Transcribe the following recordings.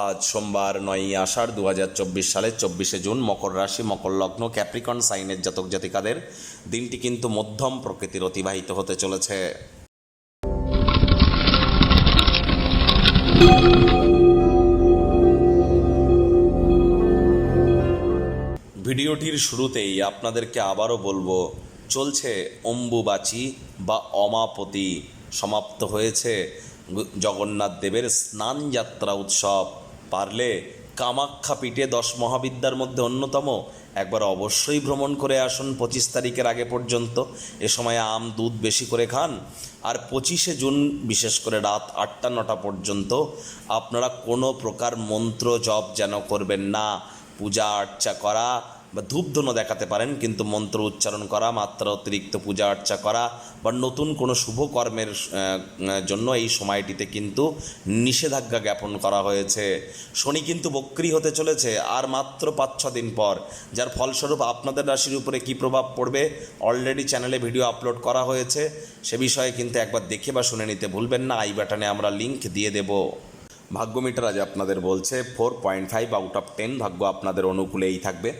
আজ সোমবার নয়ই আষাঢ় দু হাজার চব্বিশ সালের চব্বিশে জুন মকর রাশি, মকর লগ্ন, ক্যাপ্রিকন সাইনের জাতক জাতিকাদের দিনটি কিন্তু মধ্যম প্রকৃতির অতিবাহিত হতে চলেছে। ভিডিওটির শুরুতেই আপনাদেরকে আবারও বলব, চলছে অম্বুবাচী বা অমাপতি। সমাপ্ত হয়েছে জগন্নাথ দেবের স্নান যাত্রা উৎসব। পারলে কামাখ্যা পীঠে দশ মহাবিদ্যার মধ্যে অন্যতম। একবার অবশ্যই ভ্রমণ করে আসুন পঁচিশ তারিখের আগে পর্যন্ত। এ সময় আম, দুধ বেশি করে খান। আর পঁচিশে জুন, বিশেষ করে রাত আটটা, নটা পর্যন্ত আপনারা কোনো প্রকার মন্ত্র জপ যেন করবেন না। পূজা আর্চা করা বা ধূপধুনো দেখাতে পারেন, কিন্তু মন্ত্র উচ্চারণ করা, মাত্রা অতিরিক্ত পূজা আর্চা করা বা নতুন কোনো শুভ কর্মের জন্য এই সময়টিতে কিন্তু নিষেধাজ্ঞা জ্ঞাপন করা হয়েছে। শনি কিন্তু বক্রি হতে চলেছে, আর মাত্র পাঁচ, ছ দিন পর। যার ফলস্বরূপ আপনাদের রাশির উপরে কী প্রভাব পড়বে অলরেডি চ্যানেলে ভিডিও আপলোড করা হয়েছে। সে বিষয়ে কিন্তু একবার দেখে বা শুনে নিতে ভুলবেন না আই বাটনে আমরা লিংক দিয়ে দেবো। ভাগ্য মিটার আজ আপনাদের বলছে four point five out of ten ভাগ্য আপনাদের অনুকূলেই থাকবে।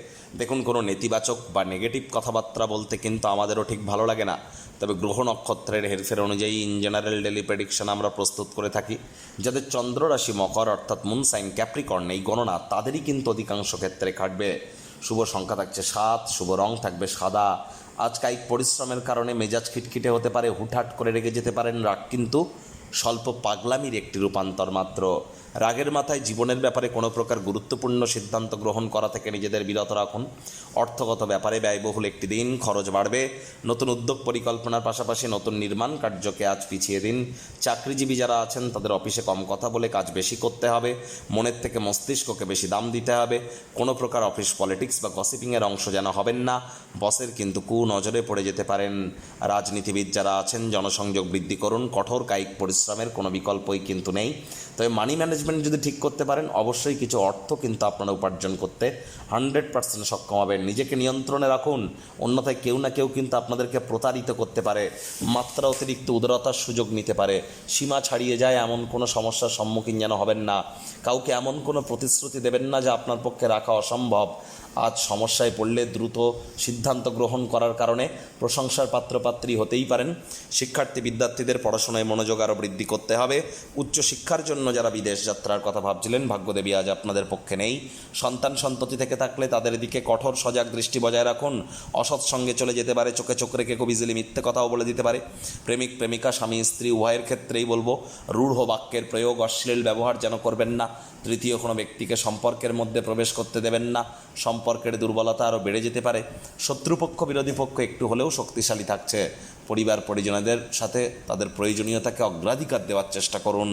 দেখুন, কোনো নেতিবাচক বা নেগেটিভ কথাবার্তা বলতে কিন্তু আমাদেরও ঠিক ভালো লাগে না। তবে গ্রহ নক্ষত্রের হেরফের অনুযায়ী ইন জেনারেল ডেলি প্রেডিকশন আমরা প্রস্তুত করে থাকি। যাদের চন্দ্ররাশি মকর, অর্থাৎ মুন সাইন ক্যাপ্রিকর্ন এই গণনা তাদেরই কিন্তু অধিকাংশ ক্ষেত্রে খাটবে। শুভ সংখ্যা থাকছে সাত, শুভ রং থাকবে সাদা। আজ কায়িক পরিশ্রমের কারণে মেজাজ খিটখিটে হতে পারে, হুটহাট করে রেগে যেতে পারেন রাগ কিন্তু স্বল্প পাগলামির একটি রূপান্তর মাত্র। রাগের মাথায় জীবনের ব্যাপারে কোনো প্রকার গুরুত্বপূর্ণ সিদ্ধান্ত গ্রহণ করা থেকে নিজেদের বিরত রাখুন। অর্থগত ব্যাপারে ব্যয়বহুল একটি দিন, খরচ বাড়বে। নতুন উদ্যোগ পরিকল্পনার পাশাপাশি নতুন নির্মাণ কার্যকে আজ পিছিয়ে দিন। চাকরিজীবী যারা আছেন, তাদের অফিসে কম কথা বলে কাজ বেশি করতে হবে। মনের থেকে মস্তিষ্ককে বেশি দাম দিতে হবে। কোনো প্রকার অফিস পলিটিক্স বা গসিপিংয়ের অংশ যেন হবেন না। বসের কিন্তু কু নজরে পড়ে যেতে পারেন। রাজনীতিবিদ যারা আছেন, জনসংযোগ বৃদ্ধি করুন। কঠোর কায়িক পরিশ্রমের কোনো বিকল্পই কিন্তু নেই। তবে মানি ম্যানেজমেন্ট যদি ঠিক করতে পারেন, অবশ্যই কিছু অর্থ কিন্তু আপনারা উপার্জন করতে হান্ড্রেড পার্সেন্ট সক্ষম হবেন। নিজেকে নিয়ন্ত্রণে রাখুন, অন্যথায় কেউ না কেউ কিন্তু আপনাদেরকে প্রতারিত করতে পারে, মাত্রা অতিরিক্ত উদারতার সুযোগ নিতে পারে। সীমা ছাড়িয়ে যায় এমন কোনো সমস্যার সম্মুখীন যেন হবেন না। কাউকে এমন কোনো প্রতিশ্রুতি দেবেন না যে আপনার পক্ষে রাখা অসম্ভব। আজ সমস্যায় পড়লে দ্রুত সিদ্ধান্ত গ্রহণ করার কারণে প্রশংসার পাত্রপাত্রী হতেই পারেন। শিক্ষার্থী বিদ্যার্থীদের পড়াশোনায় মনোযোগ আরও বৃদ্ধি করতে হবে। উচ্চশিক্ষার জন্য যারা বিদেশ যাত্রার কথা ভাবছিলেন, ভাগ্যদেবী আজ আপনাদের পক্ষে নেই। সন্তান সন্ততি থেকে থাকলে তাদের দিকে কঠোর সজাগ দৃষ্টি বজায় রাখুন। অসৎ সঙ্গে চলে যেতে পারে, চোখে চোখ রেখে খুব ইজিলি মিথ্যে কথাও বলে দিতে পারে। প্রেমিক, প্রেমিকা, স্বামী, স্ত্রী, উভয়ের ক্ষেত্রেই বলব, রূঢ় বাক্যের প্রয়োগ, অশ্লীল ব্যবহার যেন করবেন না। তৃতীয় কোনো ব্যক্তিকে সম্পর্কের মধ্যে প্রবেশ করতে দেবেন না। সম্পর্কের দুর্বলতা আরও বেড়ে যেতে পারে। শত্রুপক্ষ, বিরোধী পক্ষ একটু হলেও শক্তিশালী থাকছে। পরিবার পরিজনদের সাথে তাদের প্রয়োজনীয়তাকে অগ্রাধিকার দেওয়ার চেষ্টা করুন।